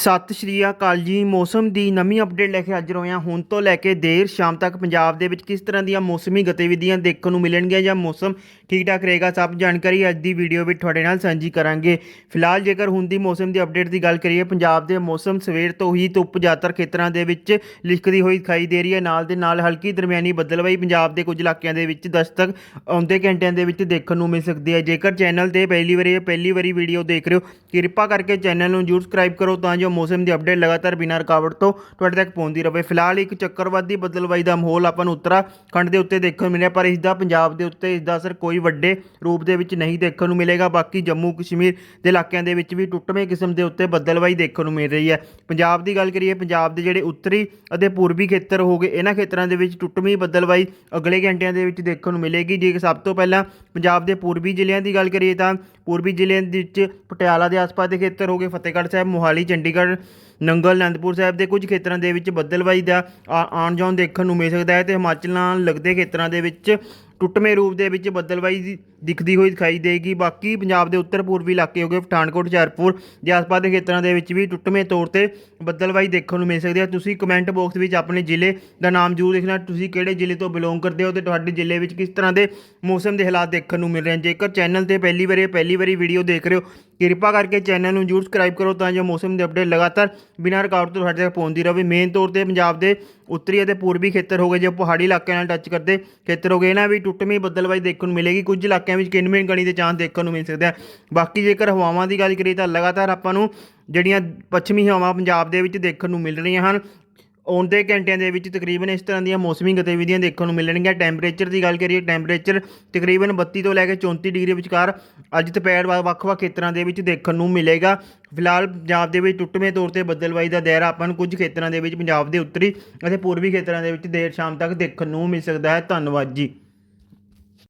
ਸਤਿ ਸ਼੍ਰੀ ਅਕਾਲ ਜੀ। ਮੌਸਮ ਦੀ ਨਵੀਂ ਅਪਡੇਟ ਲੈ ਕੇ ਹਾਜ਼ਰ ਹੋਏ ਹਾਂ ਹੁਣ ਤੋਂ ਲੈ ਕੇ ਦੇਰ ਸ਼ਾਮ ਤੱਕ ਪੰਜਾਬ ਦੇ ਵਿੱਚ ਕਿਸ ਤਰ੍ਹਾਂ ਦੀਆਂ ਮੌਸਮੀ ਗਤੀਵਿਧੀਆਂ ਦੇਖਣ ਨੂੰ ਮਿਲਣਗੀਆਂ ਜਾਂ ਮੌਸਮ ਠੀਕ ਠਾਕ ਰਹੇਗਾ, ਸਭ ਜਾਣਕਾਰੀ ਅੱਜ ਦੀ ਵੀਡੀਓ ਵਿੱਚ ਤੁਹਾਡੇ ਨਾਲ ਸਾਂਝੀ ਕਰਾਂਗੇ। ਫਿਲਹਾਲ ਜੇਕਰ ਹੁਣ ਦੀ ਮੌਸਮ ਦੀ ਅਪਡੇਟ ਦੀ ਗੱਲ ਕਰੀਏ, ਪੰਜਾਬ ਦੇ ਮੌਸਮ ਸਵੇਰ ਤੋਂ ਹੀ ਧੁੱਪ ਜ਼ਿਆਦਾਤਰ ਖੇਤਰਾਂ ਦੇ ਵਿੱਚ ਲਿਖਦੀ ਹੋਈ ਦਿਖਾਈ ਦੇ ਰਹੀ ਹੈ। ਨਾਲ ਦੇ ਨਾਲ ਹਲਕੀ ਦਰਮਿਆਨੀ ਬੱਦਲਵਾਈ ਪੰਜਾਬ ਦੇ ਕੁਝ ਇਲਾਕਿਆਂ ਦੇ ਵਿੱਚ ਦਸਤਕ ਆਉਂਦੇ ਘੰਟਿਆਂ ਦੇ ਵਿੱਚ ਦੇਖਣ ਨੂੰ ਮਿਲ ਸਕਦੀ ਹੈ। ਜੇਕਰ ਚੈਨਲ ਤੇ ਪਹਿਲੀ ਵਾਰੀ ਇਹ ਪਹਿਲੀ ਵਾਰੀ ਵੀਡੀਓ ਦੇਖ ਰਹੇ ਹੋ, ਕਿਰਪਾ ਕਰਕੇ ਚੈਨਲ ਨੂੰ ਜਰੂਰ ਸਬਸਕ੍ਰਾਈਬ ਕਰੋ ਤਾਂ ਜੋ ਮੌਸਮ ਦੀ ਅਪਡੇਟ ਲਗਾਤਾਰ ਬਿਨਾਂ ਰੁਕਾਵਟ ਤੋਂ ਤੁਹਾਡੇ ਤੱਕ ਪਹੁੰਚਦੀ ਰਹੇ ਫਿਲਹਾਲ ਇੱਕ ਚੱਕਰਵਾਦੀ ਬਦਲਵਾਈ ਦਾ ਮਾਹੌਲ ਆਪਾਂ ਨੂੰ ਉੱਤਰਾਖੰਡ ਦੇ ਉੱਤੇ ਦੇਖਣ ਨੂੰ ਮਿਲਿਆ, ਪਰ ਇਸ ਦਾ ਪੰਜਾਬ ਦੇ ਉੱਤੇ ਇਸ ਦਾ ਅਸਰ ਕੋਈ ਵੱਡੇ ਰੂਪ ਦੇ ਵਿੱਚ ਨਹੀਂ ਦੇਖਣ ਨੂੰ ਮਿਲੇਗਾ। ਬਾਕੀ ਜੰਮੂ ਕਸ਼ਮੀਰ ਦੇ ਇਲਾਕਿਆਂ ਦੇ ਵਿੱਚ ਵੀ ਟੁੱਟਵੇਂ ਕਿਸਮ ਦੇ ਉੱਤੇ ਬਦਲਵਾਈ ਦੇਖਣ ਨੂੰ ਮਿਲ ਰਹੀ ਹੈ। ਪੰਜਾਬ ਦੀ ਗੱਲ ਕਰੀਏ, ਪੰਜਾਬ ਦੇ ਜਿਹੜੇ ਉੱਤਰੀ ਅਤੇ ਪੂਰਬੀ ਖੇਤਰ ਹੋ ਗਏ, ਇਹਨਾਂ ਖੇਤਰਾਂ ਦੇ ਵਿੱਚ ਟੁੱਟਵੀਂ ਬਦਲਵਾਈ ਅਗਲੇ ਘੰਟਿਆਂ ਦੇ ਵਿੱਚ ਦੇਖਣ ਨੂੰ ਮਿਲੇਗੀ। ਜੇ ਸਭ ਤੋਂ ਪਹਿਲਾਂ ਪੰਜਾਬ ਦੇ ਪੂਰਬੀ ਜ਼ਿਲ੍ਹਿਆਂ ਦੀ ਗੱਲ ਕਰੀਏ ਤਾਂ ਪੂਰਬੀ ਜ਼ਿਲ੍ਹਿਆਂ ਦੇ ਵਿੱਚ ਪਟਿਆਲਾ ਦੇ ਆਸ-ਪਾਸ ਦੇ ਖੇਤਰ ਹੋ ਗਏ, ਫਤਿਹਗੜ੍ਹ ਸਾਹਿਬ, ਮੋਹਾਲੀ, ਚੰਡੀਗੜ੍ਹ ਨੰਗਲ, ਅਨੰਦਪੁਰ ਸਾਹਿਬ ਦੇ ਕੁਝ ਖੇਤਰਾਂ ਦੇ ਵਿੱਚ ਬੱਦਲਵਾਈ ਦਾ ਆ- ਆਉਣ ਜਾਣ ਦੇਖਣ ਨੂੰ ਮਿਲ ਸਕਦਾ ਹੈ ਤੇ ਹਿਮਾਚਲ ਨਾਲ ਲੱਗਦੇ ਖੇਤਰਾਂ ਦੇ ਵਿੱਚ ਟੁੱਟਵੇਂ ਰੂਪ ਦੇ ਵਿੱਚ ਬੱਦਲਵਾਈ ਦਿਖਦੀ ਹੋਈ ਦਿਖਾਈ ਦੇਗੀ। ਬਾਕੀ ਪੰਜਾਬ ਦੇ ਉੱਤਰ ਪੂਰਬੀ ਇਲਾਕੇ ਹੋ ਗਏ ਪਠਾਨਕੋਟ, ਹੁਸ਼ਿਆਰਪੁਰ ਦੇ ਆਸ-ਪਾਸ ਦੇ ਖੇਤਰਾਂ ਦੇ ਵਿੱਚ ਵੀ ਟੁੱਟਵੇਂ ਤੌਰ ਤੇ ਬੱਦਲਵਾਈ ਦੇਖਣ ਨੂੰ ਮਿਲ ਸਕਦੀ ਹੈ। ਤੁਸੀਂ ਕਮੈਂਟ ਬਾਕਸ ਵਿੱਚ ਆਪਣੇ ਜ਼ਿਲ੍ਹੇ ਦਾ ਨਾਮ ਜ਼ਰੂਰ ਲਿਖਣਾ। ਤੁਸੀਂ ਕਿਹੜੇ ਜ਼ਿਲ੍ਹੇ ਤੋਂ ਬਿਲੋਂਗ ਕਰਦੇ ਹੋ ਤੇ ਤੁਹਾਡੇ ਜ਼ਿਲ੍ਹੇ ਵਿੱਚ ਕਿਸ ਤਰ੍ਹਾਂ ਦੇ ਮੌਸਮ ਦੇ ਹਾਲਾਤ ਦੇਖਣ ਨੂੰ ਮਿਲ ਰਹੇ ਹਨ? ਜੇਕਰ ਚੈਨਲ ਤੇ ਪਹਿਲੀ ਵਾਰੀ ਪਹਿਲੀ ਵਾਰੀ ਵੀਡੀਓ ਦੇਖ ਰਹੇ ਹੋ, ਕਿਰਪਾ ਕਰਕੇ ਚੈਨਲ ਨੂੰ ਜਰੂਰ ਸਬਸਕ੍ਰਾਈਬ ਕਰੋ ਤਾਂ ਜੋ ਮੌਸਮ ਦੇ ਅਪਡੇਟ ਲਗਾਤਾਰ ਬਿਨਾਂ ਰੁਕਾਵਟ ਤੋਂ ਤੁਹਾਡੇ ਤੱਕ ਪਹੁੰਚਦੀ ਰਹੇ। ਮੇਨ ਤੌਰ ਤੇ ਪੰਜਾਬ ਦੇ ਉੱਤਰੀ ਅਤੇ ਪੂਰਬੀ ਖੇਤਰ ਹੋ ਗਏ, ਜੋ ਪਹਾੜੀ ਇਲਾਕਿਆਂ ਨਾਲ ਟੱਚ ਕਰਦੇ ਖੇਤਰ ਹੋ ਗਏ, ਇਹਨਾਂ ਵੀ ਟੁੱਟਵੀਂ ਬੱਦਲਵਾਈ ਦੇਖਣ ਨੂੰ ਮਿਲੇਗੀ, ਕੁਝ ਇਲਾਕਿਆਂ ਵਿੱਚ ਕਿਨਵੇਂ ਗਣੀ ਦੇ ਚਾਂਸ ਦੇਖਣ ਨੂੰ ਮਿਲ ਸਕਦੇ ਆ। ਬਾਕੀ ਜੇਕਰ ਹਵਾਵਾਂ ਦੀ ਗੱਲ ਕਰੀਏ ਤਾਂ ਲਗਾਤਾਰ ਆਪਾਂ ਨੂੰ ਜਿਹੜੀਆਂ ਪੱਛਮੀ ਹਵਾਵਾਂ ਪੰਜਾਬ ਦੇ ਵਿੱਚ ਦੇਖਣ ਨੂੰ ਮਿਲ ਰਹੀਆਂ ਹਨ ਆਉਂਦੇ ਘੰਟਿਆਂ ਦੇ ਵਿੱਚ ਤਕਰੀਬਨ ਇਸ ਤਰ੍ਹਾਂ ਦੀਆਂ ਮੌਸਮੀ ਗਤੀਵਿਧੀਆਂ ਦੇਖਣ ਨੂੰ ਮਿਲਣਗੀਆਂ। ਟੈਂਪਰੇਚਰ ਦੀ ਗੱਲ ਕਰੀਏ ਟੈਂਪਰੇਚਰ ਤਕਰੀਬਨ 32 ਤੋਂ ਲੈ ਕੇ 34 ਡਿਗਰੀ ਵਿਚਕਾਰ ਅੱਜ ਦੁਪਹਿਰ ਵੱਖ-ਵੱਖ ਖੇਤਰਾਂ ਦੇ ਵਿੱਚ ਦੇਖਣ ਨੂੰ ਮਿਲੇਗਾ। ਫਿਲਹਾਲ ਪੰਜਾਬ ਦੇ ਵਿੱਚ ਟੁੱਟਵੇਂ ਤੌਰ ਤੇ ਬੱਦਲਵਾਈ ਦਾ ਦਾਇਰਾ ਆਪਾਂ ਨੂੰ ਕੁਝ ਖੇਤਰਾਂ ਦੇ ਵਿੱਚ ਪੰਜਾਬ ਦੇ ਉੱਤਰੀ ਅਤੇ ਪੂਰਬੀ ਖੇਤਰਾਂ ਦੇ ਵਿੱਚ ਦੇਰ ਸ਼ਾਮ ਤੱਕ ਦੇਖਣ ਨੂੰ ਮਿਲ ਸਕਦਾ ਹੈ। ਧੰਨਵਾਦ ਜੀ।